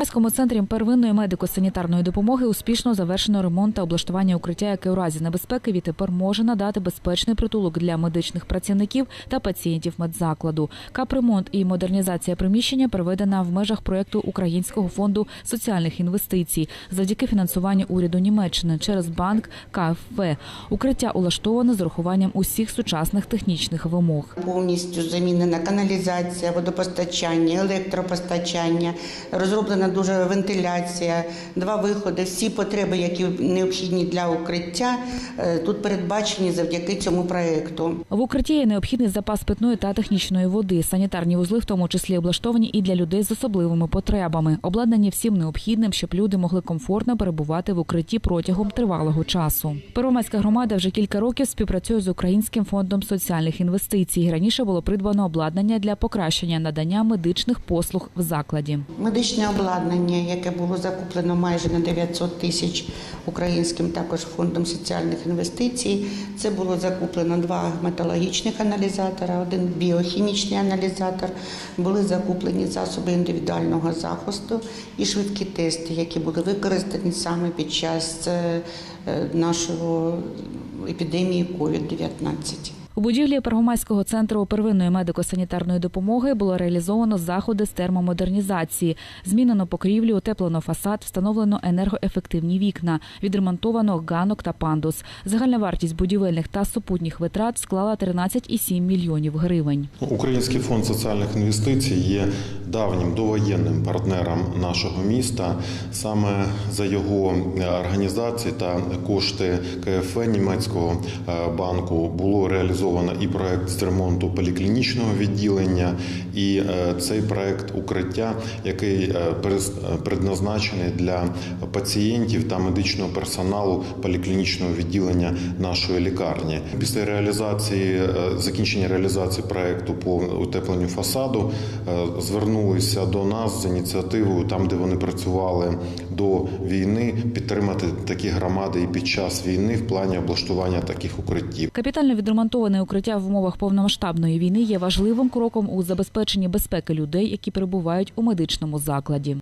Первомайському центрі первинної медико-санітарної допомоги успішно завершено ремонт та облаштування укриття, яке у разі небезпеки відтепер може надати безпечний притулок для медичних працівників та пацієнтів медзакладу. Капремонт і модернізація приміщення проведена в межах проєкту Українського фонду соціальних інвестицій завдяки фінансуванню уряду Німеччини через банк КФВ. Укриття улаштоване з урахуванням усіх сучасних технічних вимог. Повністю замінена каналізація, водопостачання, електропостачання, розроблена дуже вентиляція, два виходи. Всі потреби, які необхідні для укриття, е, тут передбачені завдяки цьому проекту. В укритті є необхідний запас питної та технічної води. Санітарні вузли, в тому числі, облаштовані і для людей з особливими потребами, обладнані всім необхідним, щоб люди могли комфортно перебувати в укритті протягом тривалого часу. Первомайська громада вже кілька років співпрацює з Українським фондом соціальних інвестицій. Раніше було придбано обладнання для покращення надання медичних послуг в закладі. Медичне обладнання, яке було закуплено майже на 900 тисяч українським також фондом соціальних інвестицій. Це було закуплено два гематологічних аналізатора, один біохімічний аналізатор. Були закуплені засоби індивідуального захисту і швидкі тести, які були використані саме під час е, е, нашого епідемії COVID-19. У будівлі Первомайського центру первинної медико-санітарної допомоги було реалізовано заходи з термомодернізації. Змінено покрівлю, утеплено фасад, встановлено енергоефективні вікна, відремонтовано ганок та пандус. Загальна вартість будівельних та супутніх витрат склала 13,7 мільйонів гривень. Український фонд соціальних інвестицій є давнім довоєнним партнером нашого міста. Саме за його організації та кошти КФВ німецького е, банку було реалізовано і проект з ремонту поліклінічного відділення, і е, цей проект укриття, який е, предназначений для пацієнтів та медичного персоналу поліклінічного відділення нашої лікарні. Після реалізації е, закінчення реалізації проекту по утепленню фасаду е, звернулися до нас з ініціативою, там де вони працювали до війни, підтримати такі громади і під час війни в плані облаштування таких укриттів. Капітально відремонтоване укриття в умовах повномасштабної війни є важливим кроком у забезпеченні безпеки людей, які перебувають у медичному закладі.